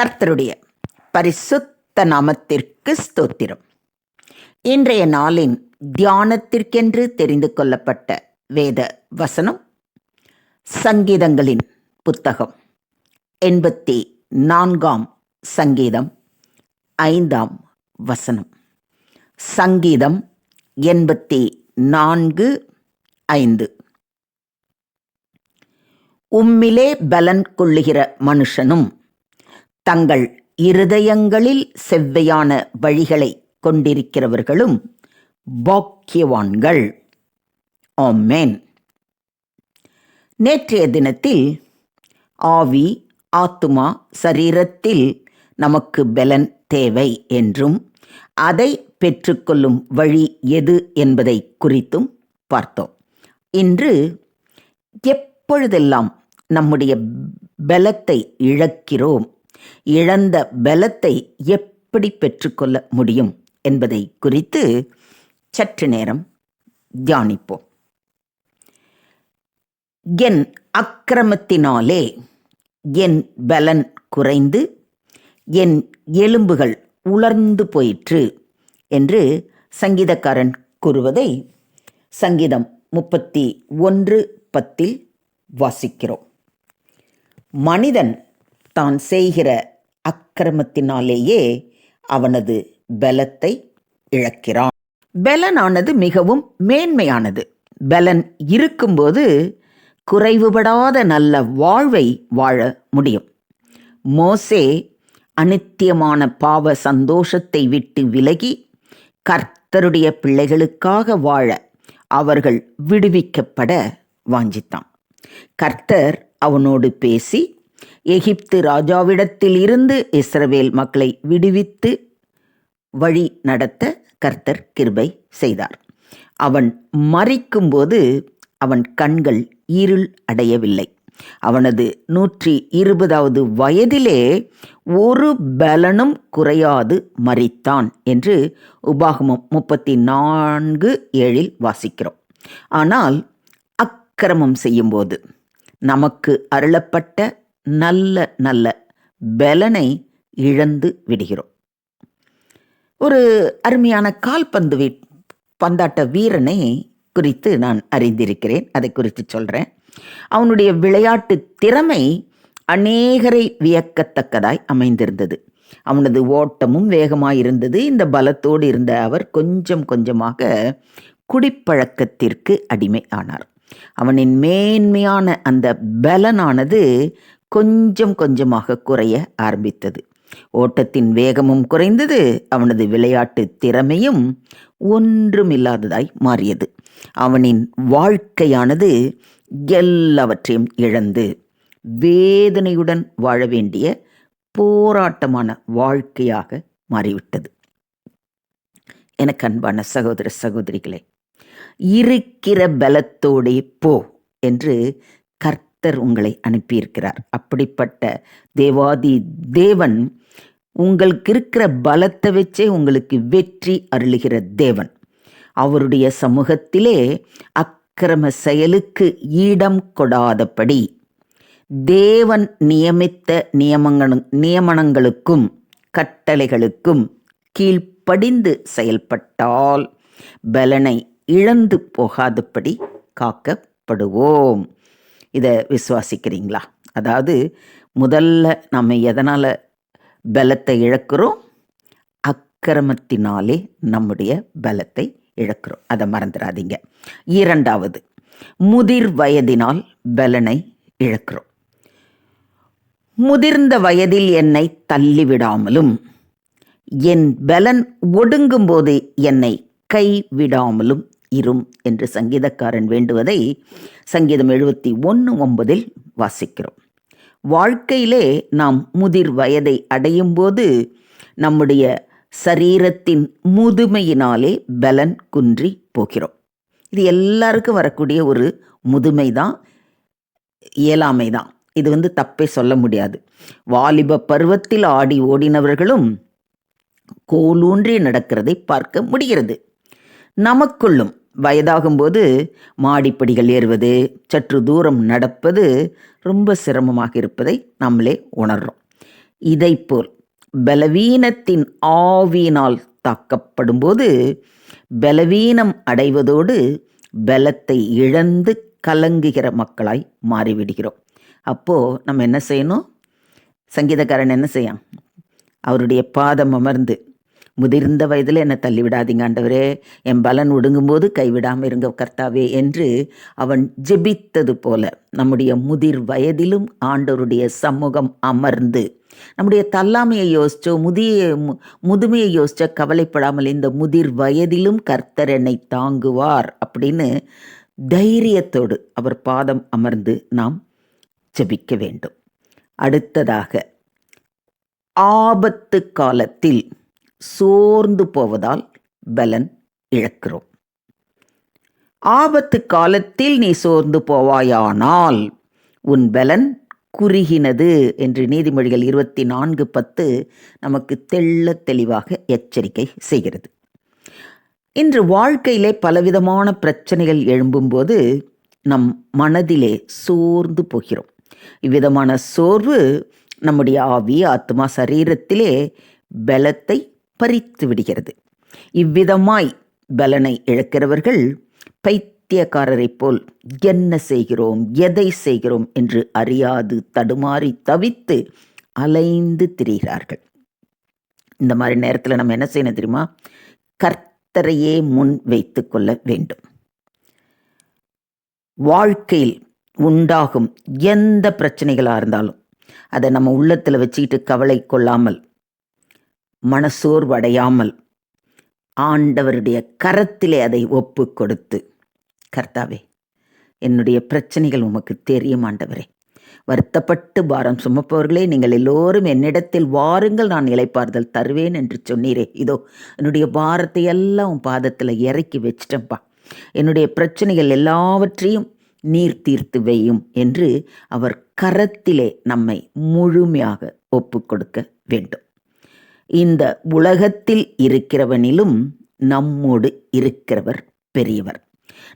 கர்த்தருடைய பரிசுத்த நாமத்திற்கு ஸ்தோத்திரம். இன்றைய நாளின் தியானத்திற்கென்று தெரிந்து கொள்ளப்பட்ட வேத வசனம் சங்கீதங்களின் புத்தகம். எண்பத்தி நான்காம் சங்கீதம் ஐந்தாம் வசனம். சங்கீதம் எண்பத்தி நான்கு ஐந்து. உம்மிலே பலன் கொள்ளுகிற மனுஷனும் தங்கள் இருதயங்களில் செவ்வையான வழிகளை கொண்டிருக்கிறவர்களும் பாக்கியவான்கள். ஆமேன். நேற்றைய தினத்தில் ஆவி ஆத்துமா சரீரத்தில் நமக்கு பலன் தேவை என்றும் அதை பெற்றுக்கொள்ளும் வழி எது என்பதை குறித்தும் பார்த்தோம். இன்று எப்பொழுதெல்லாம் நம்முடைய பலத்தை இழக்கிறோம் இழந்த பலத்தை எப்படி பெற்றுக்கொள்ள முடியும் என்பதை குறித்து சற்று நேரம் தியானிப்போம். என் அக்கிரமத்தினாலே என் பலன் குறைந்து என் எலும்புகள் உலர்ந்து போயிற்று என்று சங்கீதக்காரன் கூறுவதை சங்கீதம் முப்பத்தி ஒன்று பத்தில் வாசிக்கிறோம். மனிதன் தான் செய்கிற அக்கிரமத்தினாலேயே அவனது பலத்தை இழக்கிறான். பலனானது மிகவும் மேன்மையானது. பலன் இருக்கும்போது குறைவுபடாத நல்ல வாழ்வை வாழ முடியும். மோசே அனித்தியமான பாவ சந்தோஷத்தை விட்டு விலகி கர்த்தருடைய பிள்ளைகளுக்காக வாழ அவர்கள் விடுவிக்கப்பட வாஞ்சித்தான். கர்த்தர் அவனோடு பேசி எகிப்து ராஜாவிடத்தில் இருந்து இஸ்ரவேல் மக்களை விடுவித்து வழி நடத்த கர்த்தர் கிருபை செய்தார். அவன் மறிக்கும்போது அவன் கண்கள் இருள் அடையவில்லை. அவனது நூற்றி இருபதாவது வயதிலே ஒரு பலனும் குறையாது மறித்தான் என்று உபாகமம் முப்பத்தி நான்கு ஏழில் வாசிக்கிறோம். ஆனால் அக்கிரமம் செய்யும்போது நமக்கு அருளப்பட்ட நல்ல நல்ல பலனை இழந்து விடுகிறோம். ஒரு அருமையான கால்பந்து வீ பந்தாட்ட வீரனை குறித்து நான் அறிந்திருக்கிறேன். அதை குறித்து சொல்கிறேன் அவனுடைய விளையாட்டு திறமை அநேகரை வியக்கத்தக்கதாய் அமைந்திருந்தது. அவனது ஓட்டமும் வேகமாக இருந்தது இந்த பலத்தோடு இருந்த அவர் கொஞ்சம் கொஞ்சமாக குடிப்பழக்கத்திற்கு அடிமை ஆனார் அவனின் மேன்மையான அந்த பலனானது கொஞ்சம் கொஞ்சமாக குறைய ஆரம்பித்தது. ஓட்டத்தின் வேகமும் குறைந்தது. அவனது விளையாட்டு திறமையும் ஒன்றுமில்லாததாய் மாறியது. அவனின் வாழ்க்கையானது எல்லாவற்றையும் இழந்து வேதனையுடன் வாழ வேண்டிய போராட்டமான வாழ்க்கையாக மாறிவிட்டது. எனக்கு அன்பான சகோதர சகோதரிகளே இருக்கிற பலத்தோடே போ என்று கர்த்தர் உங்களை அனுப்பியிருக்கிறார். அப்படிப்பட்ட தேவாதி தேவன் உங்களுக்கு இருக்கிற பலத்தை வச்சே உங்களுக்கு வெற்றி அருளுகிற தேவன். அவருடைய சமூகத்திலே அக்கிரம செயலுக்கு ஈடம் கொடாதபடி தேவன் நியமித்த நியமங்களும் நியமனங்களுக்கும் கட்டளைகளுக்கும் கீழ்ப்படிந்து செயல்பட்டால் பலனை இழந்து போகாதபடி காக்கப்படுவோம். இதை விசுவாசிக்கிறீங்களா? அதாவது முதல்ல நம்ம எதனால் பலத்தை இழக்கிறோம்? அக்கிரமத்தினாலே நம்முடைய பலத்தை இழக்கிறோம். அதை மறந்துடாதீங்க. இரண்டாவது முதிர் வயதினால் பலனை இழக்கிறோம். முதிர்ந்த வயதில் என்னை தள்ளிவிடாமலும் என் பலன் ஒடுங்கும்போது என்னை கைவிடாமலும் இரும் என்று சங்கீதக்காரன் வேண்டுவதை சங்கீதம் எழுபத்தி ஒன்று ஒன்பதில் வாசிக்கிறோம். வாழ்க்கையிலே நாம் முதிர் வயதை அடையும் போது நம்முடைய சரீரத்தின் முதுமையினாலே பலன் குன்றி போகிறோம். இது எல்லாருக்கும் வரக்கூடிய ஒரு முதுமை தான் இயலாமை தான் இது வந்து தப்பே சொல்ல முடியாது. வாலிப பருவத்தில் ஆடி ஓடினவர்களும் கோலூன்றி நடக்கிறதை பார்க்க முடிகிறது. நமக்குள்ளும். வயதாகும்போது மாடிப்படிகள் ஏறுவது சற்று தூரம் நடப்பது ரொம்ப சிரமமாக இருப்பதை நம்மளே உணர்றோம். இதைப்போல் பலவீனத்தின் ஆவியினால் தாக்கப்படும்போது பலவீனம் அடைவதோடு பலத்தை இழந்து கலங்குகிற மக்களாய் மாறிவிடுகிறோம். அப்போது நம்ம என்ன செய்யணும்? சங்கீதக்காரன் என்ன செய்யான்? அவருடைய பாதம் அமர்ந்து முதிர்ந்த வயதில் என்னை தள்ளிவிடாதீங்க ஆண்டவரே. என் பலன் ஒடுங்கும்போது கைவிடாமல் இருங்க கர்த்தாவே என்று அவன் ஜெபித்தது போல நம்முடைய முதிர் வயதிலும் ஆண்டவருடைய சமூகம் அமர்ந்து நம்முடைய தல்லாமையை யோசிச்சோ முதிய மு- முதுமையை யோசிச்சோ கவலைப்படாமல் இந்த முதிர் வயதிலும் கர்த்தர் என்னை தாங்குவார் அப்படின்னு தைரியத்தோடு அவர் பாதம் அமர்ந்து நாம் ஜெபிக்க வேண்டும். அடுத்ததாக ஆபத்து காலத்தில் சோர்ந்து போவதால் பலன் இழக்கிறோம். ஆபத்து காலத்தில் நீ சோர்ந்து போவாயானால் உன் பலன் குறுகினது என்று நீதிமொழிகள் இருபத்தி நான்கு பத்து நமக்கு தெள்ள தெளிவாக எச்சரிக்கை செய்கிறது. இன்று வாழ்க்கையிலே பலவிதமான பிரச்சனைகள் எழும்பும்போது நம் மனதிலே சோர்ந்து போகிறோம். இவ்விதமான சோர்வு நம்முடைய ஆவி ஆத்மா சரீரத்திலே பலத்தை பறித்து விடுகிறது. இவ்விதமாய் பலனை இழக்கிறவர்கள் பைத்தியக்காரரைப் போல் என்ன செய்கிறோம் எதை செய்கிறோம் என்று அறியாது தடுமாறி தவித்து அலைந்து திரிகிறார்கள். இந்த மாதிரி நேரத்தில் நம்ம என்ன செய்யணும் தெரியுமா? கர்த்தரையே முன் வைத்து கொள்ள வேண்டும். வாழ்க்கையில் உண்டாகும் எந்த பிரச்சனைகளாக இருந்தாலும் அதை நம்ம உள்ளத்தில் வச்சுக்கிட்டு கவலை கொள்ளாமல் மனசோர்வடையாமல் ஆண்டவருடைய கரத்திலே அதை ஒப்பு கொடுத்து கர்த்தாவே என்னுடைய பிரச்சனைகள் உமக்கு தெரியும் ஆண்டவரே. வருத்தப்பட்டு பாரம் சுமப்பவர்களே நீங்கள் எல்லோரும் என்னிடத்தில் வாருங்கள் நான் இலைப்பாறுதல் தருவேன் என்று சொன்னீரே. இதோ என்னுடைய பாரத்தை எல்லாம் உன் பாதத்தில் இறக்கி வச்சிட்டேன்ப்பா என்னுடைய பிரச்சனைகள் எல்லாவற்றையும் நீர் தீர்த்து வையும் என்று அவர் கரத்திலே நம்மை முழுமையாக ஒப்பு கொடுக்க வேண்டும். இந்த உலகத்தில் இருக்கிறவனிலும் நம்மோடு இருக்கிறவர் பெரியவர்.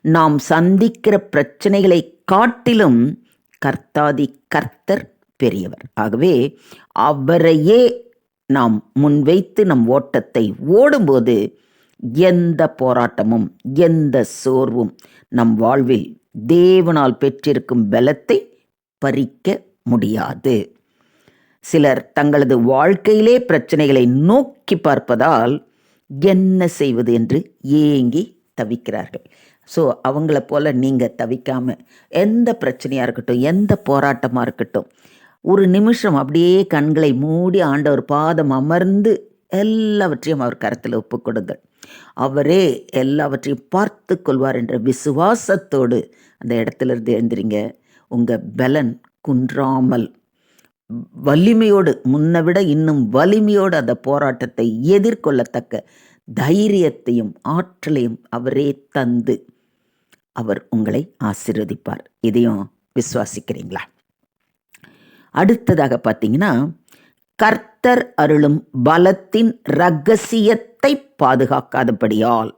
நாம் சந்திக்கிற பிரச்சனைகளை காட்டிலும் கர்த்தாதி கர்த்தர் பெரியவர். ஆகவே அவரையே நாம் முன்வைத்து நம் ஓட்டத்தை ஓடும்போது எந்த போராட்டமும் எந்த சோர்வும் நம் வாழ்வில் தேவனால் பெற்றிருக்கும் பலத்தை பறிக்க முடியாது. சிலர் தங்களது வாழ்க்கையிலே பிரச்சனைகளை நோக்கி பார்ப்பதால் என்ன செய்வது என்று ஏங்கி தவிக்கிறார்கள். ஸோ அவங்கள போல நீங்கள் தவிக்காம எந்த பிரச்சனையாக இருக்கட்டும் எந்த போராட்டமாக இருக்கட்டும் ஒரு நிமிஷம் அப்படியே கண்களை மூடி ஆண்டவர் பாதம் அமர்ந்து எல்லாவற்றையும் அவர் கரத்தில் ஒப்புக்கொடுங்கள் அவரே எல்லாவற்றையும் பார்த்து கொள்வார் என்ற விசுவாசத்தோடு அந்த இடத்துல இருந்து எழுந்திரிங்க. உங்கள் பலன் குன்றாமல் வலிமையோடு முன்னை விட இன்னும் வலிமையோடு அந்த போராட்டத்தை எதிர்கொள்ளத்தக்க தைரியத்தையும் ஆற்றலையும் அவரே தந்து அவர் உங்களை ஆசீர்வதிப்பார். இதையும் விசுவாசிக்கிறீங்களா? அடுத்ததாக பார்த்தீங்கன்னா கர்த்தர் அருளும் பலத்தின் ரகசியத்தை பாதுகாக்காதபடியால்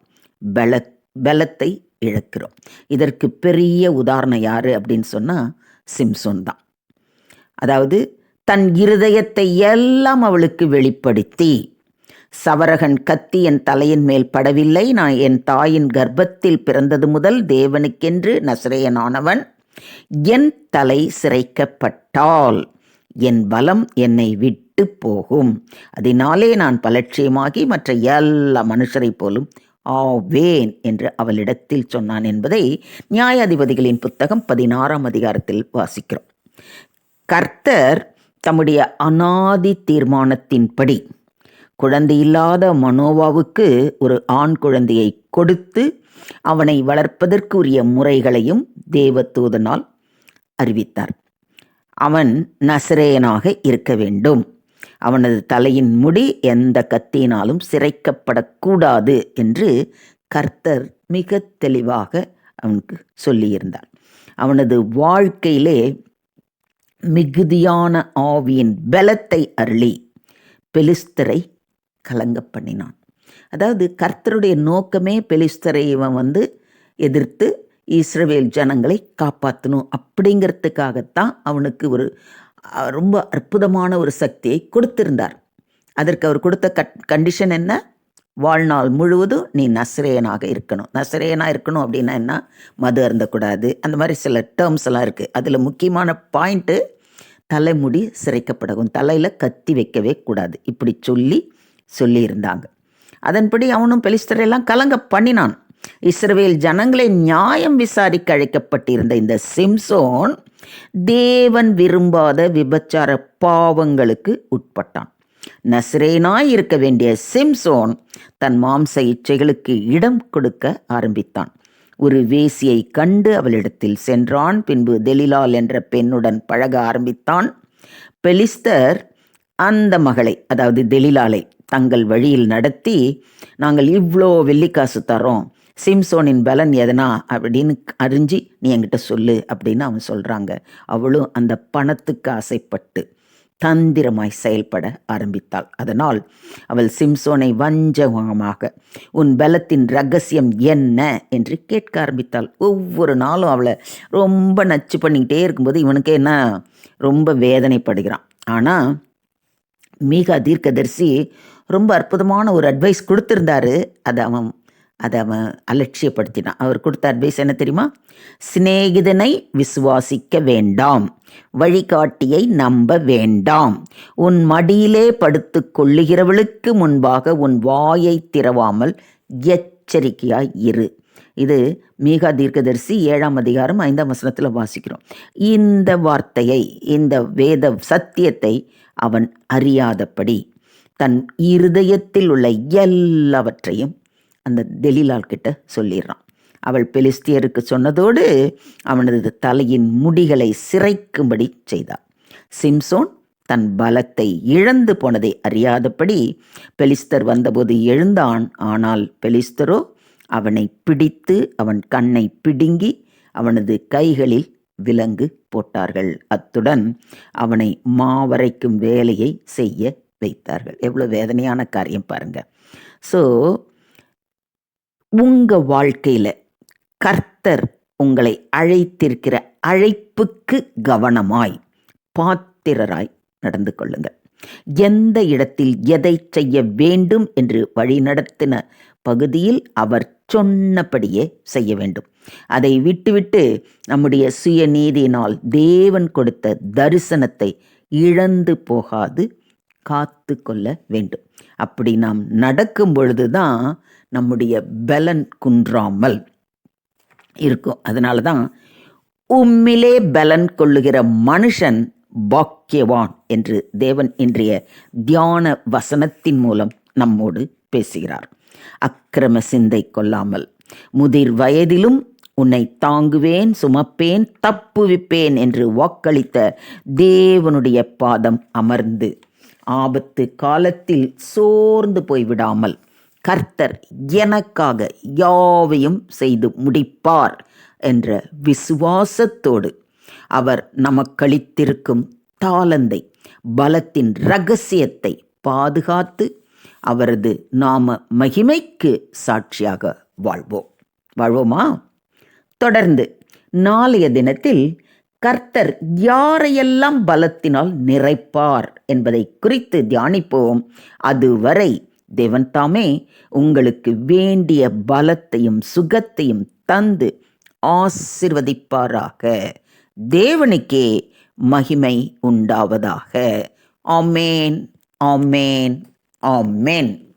பல பலத்தை இழக்கிறோம். இதற்கு பெரிய உதாரணம் யாரு அப்படின்னு சொன்னால் சிம்சோன் தான். அதாவது தன் இருதயத்தை எல்லாம் அவளுக்கு வெளிப்படுத்தி. சவரகன் கத்தி என் தலையின் மேல் படவில்லை. நான் என் தாயின் கர்ப்பத்தில் பிறந்தது முதல் தேவனுக்கென்று நசரேயனானவன் என் தலை சிரைக்கப்பட்டால் என் பலம் என்னை விட்டு போகும். அதனாலே நான் பலட்சியமாகி மற்ற எல்லா மனுஷரைப் போலும் ஆவேன் என்று அவளிடத்தில் சொன்னான் என்பதை நியாயாதிபதிகளின் புத்தகம் பதினாறாம் அதிகாரத்தில் வாசிக்கிறோம். கர்த்தர் தம்முடைய அனாதி தீர்மானத்தின்படி குழந்தையில்லாத மனோவாவுக்கு ஒரு ஆண் குழந்தையை கொடுத்து அவனை வளர்ப்பதற்குரிய முறைகளையும் தேவதூதனால் அறிவித்தார். அவன் நசரேயனாக இருக்க வேண்டும். அவனது தலையின் முடி எந்த கத்தியினாலும் சிரைக்கப்படக்கூடாது என்று கர்த்தர் மிக தெளிவாக அவனுக்கு சொல்லியிருந்தார். அவனது வாழ்க்கையிலே மிகுதியான ஆவியின் பலத்தை அருளி பெலிஸ்தரை கலங்க பண்ணினான். அதாவது கர்த்தருடைய நோக்கமே பெலிஸ்தரை இவன் வந்து எதிர்த்து இஸ்ரவேல் ஜனங்களை காப்பாற்றணும் அப்படிங்கிறதுக்காகத்தான் அவனுக்கு ஒரு ரொம்ப அற்புதமான ஒரு சக்தியை கொடுத்திருந்தார். அதற்கு அவர் கொடுத்த கட் கண்டிஷன் என்ன? வாழ்நாள் முழுவதும் நீ நசரேயனாக இருக்கணும். நசரேயனாக இருக்கணும் அப்படின்னா என்ன? மது அருந்தக்கூடாது. அந்த மாதிரி சில டேர்ம்ஸ் எல்லாம் இருக்குது அதில் முக்கியமான பாயிண்ட்டு தலைமுடி சிரைக்கப்படவும் தலையில் கத்தி வைக்கவே கூடாது. இப்படி சொல்லி சொல்லியிருந்தாங்க. அதன்படி அவனும் பெலிஸ்தரையெல்லாம் கலங்க பண்ணினான். இஸ்ரவேல் ஜனங்களை நியாயம் விசாரிக்க அழைக்கப்பட்டிருந்த இந்த சிம்சோன் தேவன் விரும்பாத விபச்சார பாவங்களுக்கு உட்பட்டான். நஸ்ரேனாய் இருக்க வேண்டிய சிம்சோன் தன் மாம்ச இச்சைகளுக்கு இடம் கொடுக்க ஆரம்பித்தான். ஒரு வேசியை கண்டு அவளிடத்தில் சென்றான். பின்பு தெலிலால் என்ற பெண்ணுடன் பழக ஆரம்பித்தான். பெலிஸ்தர் அந்த மகளை அதாவது தெலிலாலை தங்கள் வழியில் நடத்தி நாங்கள் இவ்வளோ வெள்ளிக்காசு தரோம் சிம்சோனின் பலன் எதனா? அப்படின்னு அறிஞ்சு நீ என்கிட்ட சொல்லு அப்படின்னு அவன் சொல்கிறாங்க அவளும் அந்த பணத்துக்கு ஆசைப்பட்டு தந்திரமாய் செயல்பட ஆரம்பித்தாள். அதனால் அவள் சிம்சோனை வஞ்சகமாக உன் பலத்தின் ரகசியம் என்ன? என்று கேட்க ஆரம்பித்தாள். ஒவ்வொரு நாளும் அவளை ரொம்ப நச்சு பண்ணிக்கிட்டே இருக்கும்போது இவனுக்கு என்ன ரொம்ப வேதனைப்படுகிறான். ஆனால் மீகா தீர்க்கதரிசி ரொம்ப அற்புதமான ஒரு அட்வைஸ் கொடுத்துருந்தாரு. அதை அவன் அதை அவன் அலட்சியப்படுத்தினான். அவர் கொடுத்த அட்வைஸ் என்ன தெரியுமா? சிநேகிதனை விசுவாசிக்க வேண்டாம். வழிகாட்டியை நம்ப வேண்டாம். உன் மடியிலே படுத்து கொள்ளுகிறவளுக்கு முன்பாக உன் வாயை திறவாமல் எச்சரிக்கையாய் இரு. இது மீகா தீர்க்கதரிசி ஏழாம் அதிகாரம் ஐந்தாம் வசனத்தில் வாசிக்கிறோம். இந்த வார்த்தையை இந்த வேத சத்தியத்தை அவன் அறியாதபடி தன் இருதயத்தில் உள்ள எல்லாவற்றையும் அந்த தெலிலால் கிட்ட சொல்லிடுறான் அவள் பெலிஸ்தியருக்கு சொன்னதோடு அவனது தலையின் முடிகளை சிரைக்கும்படி செய்தாள். சிம்சோன் தன் பலத்தை இழந்து போனதை அறியாதபடி பெலிஸ்தர் வந்தபோது எழுந்தான். ஆனால் பெலிஸ்தரோ அவனை பிடித்து அவன் கண்ணை பிடுங்கி அவனது கைகளில் விலங்கு போட்டார்கள். அத்துடன் அவனை மாவரைக்கும் வேலையை செய்ய வைத்தார்கள். எவ்வளோ வேதனையான காரியம் பாருங்க. ஸோ உங்கள் வாழ்க்கையில் கர்த்தர் உங்களை அழைத்திருக்கிற அழைப்புக்கு கவனமாய் பாத்திரராய் நடந்து கொள்ளுங்கள் எந்த இடத்தில் எதை செய்ய வேண்டும் என்று வழிநடத்தின பகுதியில் அவர் சொன்னபடியே செய்ய வேண்டும். அதை விட்டுவிட்டு நம்முடைய சுயநீதியினால் தேவன் கொடுத்த தரிசனத்தை இழந்து போகாது. காத்து கொள்ள வேண்டும். அப்படி நாம் நடக்கும் பொழுது தான் நம்முடைய பலன் குன்றாமல் இருக்கும். அதனால தான் உம்மிலே பலன் கொள்ளுகிற மனுஷன் பாக்கியவான் என்று தேவன் இன்றைய தியான வசனத்தின் மூலம் நம்மோடு பேசுகிறார். அக்கிரம சிந்தை கொள்ளாமல் முதிர் வயதிலும் உன்னை தாங்குவேன் சுமப்பேன் தப்புவிப்பேன் என்று வாக்களித்த தேவனுடைய பாதம் அமர்ந்து ஆபத்து காலத்தில் சோர்ந்து போய்விடாமல் கர்த்தர் எனக்காக யாவையும் செய்து முடிப்பார் என்ற விசுவாசத்தோடு அவர் நமக்களித்திருக்கும் தாளந்தை பலத்தின் ரகசியத்தை பாதுகாத்து அவரது நாம மகிமைக்கு சாட்சியாக வாழ்வோம். வாழ்வோமா? தொடர்ந்து நாளைய தினத்தில் கர்த்தர் யாரையெல்லாம் பலத்தினால் நிறைப்பார் என்பதை குறித்து தியானிப்போம். அதுவரை தேவன் தாமே உங்களுக்கு வேண்டிய பலத்தையும் சுகத்தையும் தந்து ஆசிர்வதிப்பாராக. தேவனுக்கே மகிமை உண்டாவதாக. ஆமேன் ஆமேன் ஆமேன்.